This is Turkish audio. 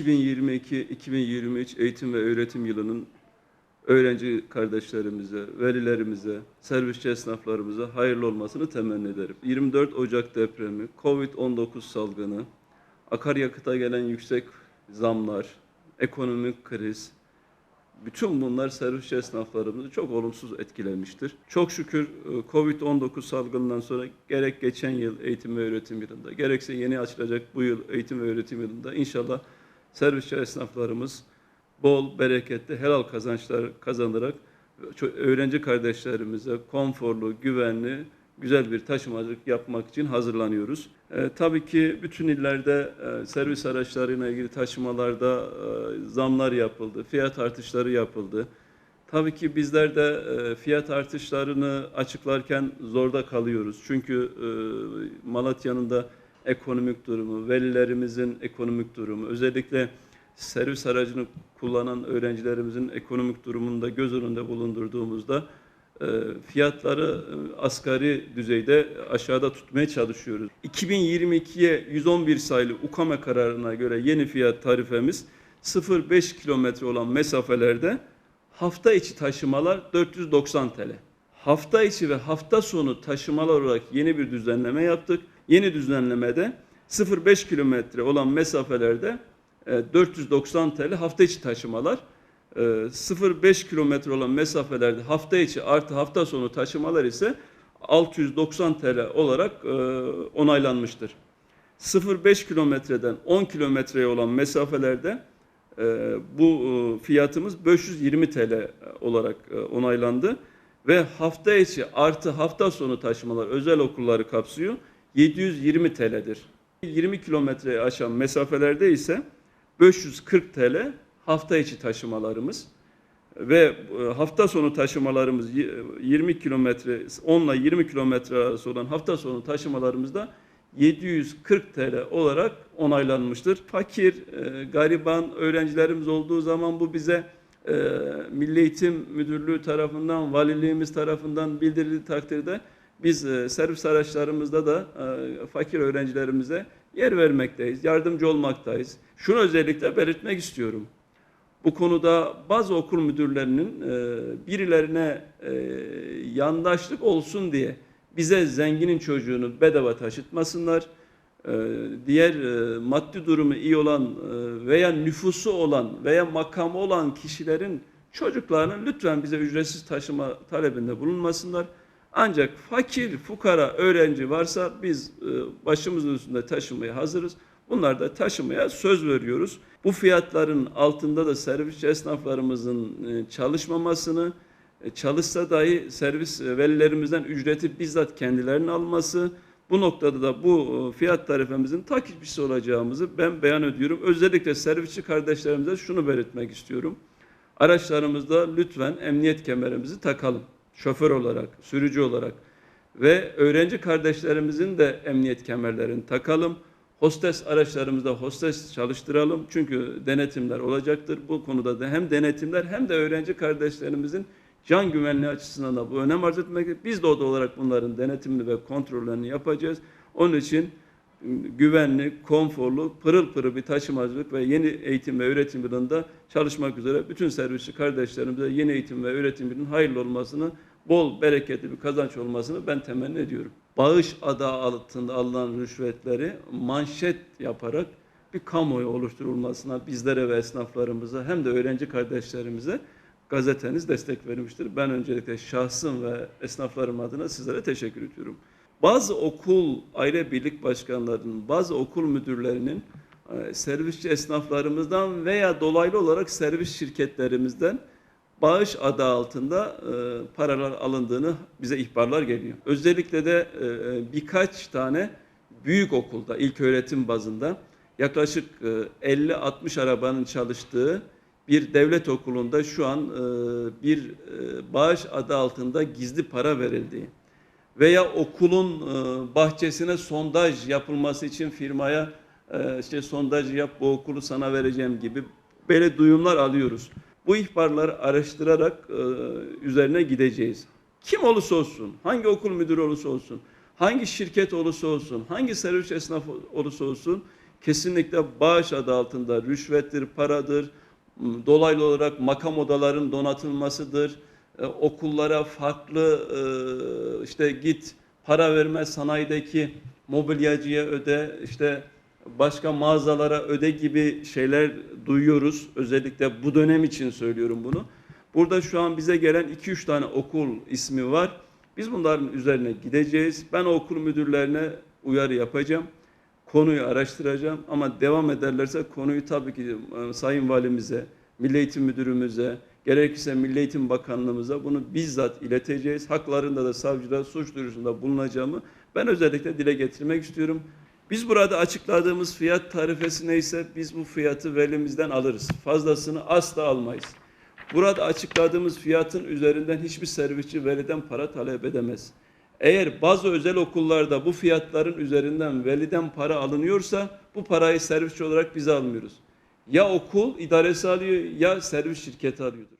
2022-2023 eğitim ve öğretim yılının öğrenci kardeşlerimize, velilerimize, servisçi esnaflarımıza hayırlı olmasını temenni ederim. 24 Ocak depremi, Covid-19 salgını, akaryakıta gelen yüksek zamlar, ekonomik kriz, bütün bunlar servisçi esnaflarımızı çok olumsuz etkilemiştir. Çok şükür e, Covid-19 salgından sonra gerek geçen yıl eğitim ve öğretim yılında, gerekse yeni açılacak bu yıl eğitim ve öğretim yılında inşallah servisçi esnaflarımız bol, bereketli, helal kazançlar kazanarak öğrenci kardeşlerimize konforlu, güvenli, güzel bir taşımacılık yapmak için hazırlanıyoruz. Ee, tabii ki bütün illerde e, servis araçlarıyla ilgili taşımalarda e, zamlar yapıldı, fiyat artışları yapıldı. Tabii ki bizler de e, fiyat artışlarını açıklarken zorda kalıyoruz. Çünkü e, Malatya'nın da ekonomik durumu, velilerimizin ekonomik durumu, özellikle servis aracını kullanan öğrencilerimizin ekonomik durumunu da göz önünde bulundurduğumuzda e, fiyatları e, asgari düzeyde aşağıda tutmaya çalışıyoruz. 2022'ye 111 sayılı UKAME kararına göre yeni fiyat tarifemiz 0,5 kilometre olan mesafelerde hafta içi taşımalar 490 TL. Hafta içi ve hafta sonu taşımalar olarak yeni bir düzenleme yaptık. Yeni düzenlemede 0,5 kilometre olan mesafelerde e, 490 TL hafta içi taşımalar. E, 0,5 kilometre olan mesafelerde hafta içi artı hafta sonu taşımalar ise 690 TL olarak e, onaylanmıştır. 0,5 kilometreden 10 kilometreye olan mesafelerde e, bu e, fiyatımız 520 TL olarak e, onaylandı ve hafta içi artı hafta sonu taşımalar özel okulları kapsıyor 720 TL'dir. 20 kilometreyi aşan mesafelerde ise 540 TL hafta içi taşımalarımız ve e, hafta sonu taşımalarımız y- 20 kilometre 10 ile 20 kilometre arası olan hafta sonu taşımalarımızda 740 TL olarak onaylanmıştır. Fakir, e, gariban öğrencilerimiz olduğu zaman bu bize e, Milli Eğitim Müdürlüğü tarafından, valiliğimiz tarafından bildirildiği takdirde biz e, servis araçlarımızda da e, fakir öğrencilerimize yer vermekteyiz, yardımcı olmaktayız. Şunu özellikle belirtmek istiyorum. Bu konuda bazı okul müdürlerinin e, birilerine yandaşlık olsun diye bize zenginin çocuğunu bedava taşıtmasınlar. Diğer maddi durumu iyi olan veya nüfusu olan veya makamı olan kişilerin çocuklarını lütfen bize ücretsiz taşıma talebinde bulunmasınlar. Ancak fakir, fukara, öğrenci varsa biz e, başımızın üstünde taşımaya hazırız. Bunlar da taşımaya söz veriyoruz. Bu fiyatların altında da servis esnaflarımızın e, çalışmamasını, e, çalışsa dahi servis velilerimizden ücreti bizzat kendilerinin alması, bu noktada da bu fiyat tarifemizin takipçisi olacağımızı ben beyan ediyorum. Özellikle servisçi kardeşlerimize şunu belirtmek istiyorum. Araçlarımızda lütfen emniyet kemerimizi takalım. Şoför olarak, sürücü olarak ve öğrenci kardeşlerimizin de emniyet kemerlerini takalım. Hostes araçlarımızda hostes çalıştıralım. Çünkü denetimler olacaktır. Bu konuda da hem denetimler hem de öğrenci kardeşlerimizin can güvenliği açısından da bu önem arz etmektedir. Biz de oda olarak bunların denetimini ve kontrollerini yapacağız. Onun için güvenli, konforlu, pırıl pırıl bir taşımacılık ve yeni eğitim ve öğretim yılında çalışmak üzere bütün servisçi kardeşlerimize yeni eğitim ve öğretim yılının hayırlı olmasını, bol bereketli bir kazanç olmasını ben temenni ediyorum. Bağış adı altında alınan rüşvetleri manşet yaparak bir kamuoyu oluşturulmasına bizlere ve esnaflarımıza hem de öğrenci kardeşlerimize gazeteniz destek vermiştir. Ben öncelikle şahsım ve esnaflarım adına sizlere teşekkür ediyorum. Bazı okul aile birlik başkanlarının, bazı okul müdürlerinin e, servisçi esnaflarımızdan veya dolaylı olarak servis şirketlerimizden bağış adı altında e, paralar alındığını bize ihbarlar geliyor. Özellikle de e, birkaç tane büyük okulda, ilk öğretim bazında yaklaşık e, 50-60 arabanın çalıştığı bir devlet okulunda şu an e, bir e, bağış adı altında gizli para verildiği veya okulun e, bahçesine sondaj yapılması için firmaya e, işte sondaj yap bu okulu sana vereceğim gibi böyle duyumlar alıyoruz. Bu ihbarları araştırarak e, üzerine gideceğiz. Kim olursa olsun, hangi okul müdürü olursa olsun, hangi şirket olursa olsun, hangi servis esnafı olursa olsun kesinlikle bağış adı altında rüşvettir, paradır, dolaylı olarak makam odaların donatılmasıdır, e, okullara farklı e, işte git para verme sanayideki mobilyacıya öde, işte başka mağazalara öde gibi şeyler duyuyoruz. Özellikle bu dönem için söylüyorum bunu. Burada şu an bize gelen 2-3 tane okul ismi var. Biz bunların üzerine gideceğiz. Ben okul müdürlerine uyarı yapacağım. Konuyu araştıracağım ama devam ederlerse konuyu tabii ki e, Sayın Valimize, Milli Eğitim Müdürümüze, gerekirse Milli Eğitim Bakanlığımıza bunu bizzat ileteceğiz. Haklarında da savcıda suç duyurusunda bulunacağımı ben özellikle dile getirmek istiyorum. Biz burada açıkladığımız fiyat tarifesi neyse biz bu fiyatı velimizden alırız. Fazlasını asla almayız. Burada açıkladığımız fiyatın üzerinden hiçbir servisçi veliden para talep edemez. Eğer bazı özel okullarda bu fiyatların üzerinden veliden para alınıyorsa bu parayı servisçi olarak biz almıyoruz. Ya okul idaresi alıyor ya servis şirketi alıyordur.